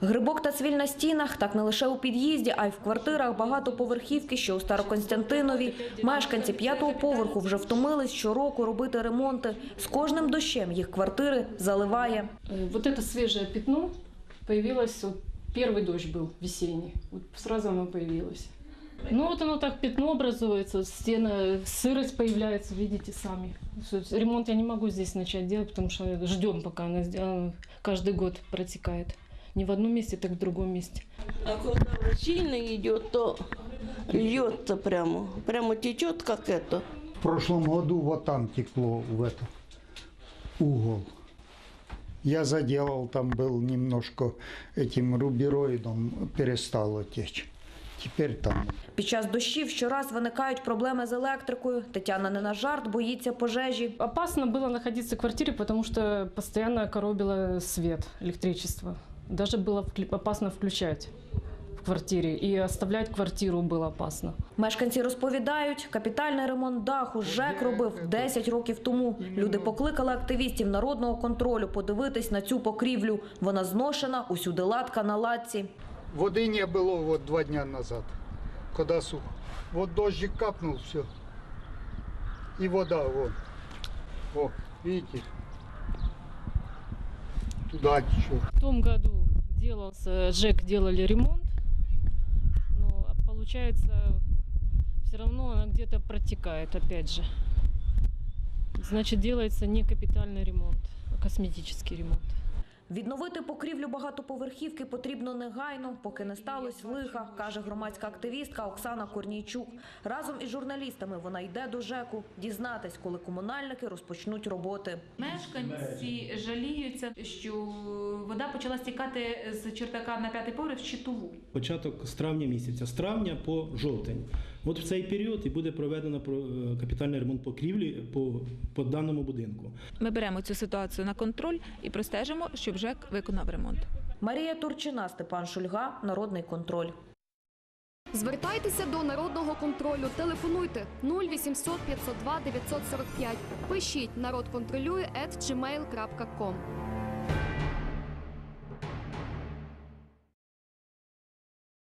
Грибок та цвіль на стінах так не лише у під'їзді, а й в квартирах багатоповерхівки, що у Староконстянтинові. Мешканці п'ятого поверху вже втомились щороку робити ремонти. З кожним дощем їх квартири заливає. Э, Вот это свежее пятно появилось, вот первый дождь был весенний, вот сразу оно появилось. Ну вот оно так пятно образуется, стена, сырость появляется, видите сами. Что есть Ремонт я не могу здесь начать делать, потому что ждем, пока она сделана. Каждый год протекает. Не в одном месте, так в другом месте. А когда сильно идет, то льется прямо. Прямо течет, как это. В прошлом году вот там текло в этот угол. Я заделал, там был немножко этим рубероидом, перестало течь. Теперь там Під час дощів щораз виникають проблеми з електрикою. Тетяна не на жарт боїться пожежі. Опасно было находиться в квартире, потому что постоянно коробило свет, электричество. Даже было вклю- опасно включать в квартире. И оставлять квартиру было опасно. Мешканці розповідають, капітальний ремонт даху ЖЕК робив 10 років тому. Люди покликали активістів народного контролю подивитись на цю покрівлю. Вона зношена, усюди латка на латці. воды не было вот два дня назад, когда сухо. Вот дождик капнул, все. И вода, вот. О, видите? Туда течет. В том году делался, ЖЭК делали ремонт, но получается все равно она где-то протекает опять же. Значит, делается не капитальный ремонт, а косметический ремонт. Відновити покрівлю багатоповерхівки потрібно негайно, поки не сталося лиха, каже громадська активістка Оксана Корнійчук. Разом із журналістами вона йде до ЖЕКу дізнатись, коли комунальники розпочнуть роботи. Мешканці жаліються, що вода почала стікати з чердака на п'ятий поверх в щитову. початок з травня місяця, з травня по жовтень. От в цей період і буде проведено про- е, капітальний ремонт покрівлі по, по даному будинку. Ми беремо цю ситуацію на контроль і простежимо, щоб ЖЕК виконав ремонт. Марія Турчина, Степан Шульга, Народний контроль. Звертайтеся до народного контролю. Телефонуйте 0800 502 945. Пишіть народ контролює at gmail.com.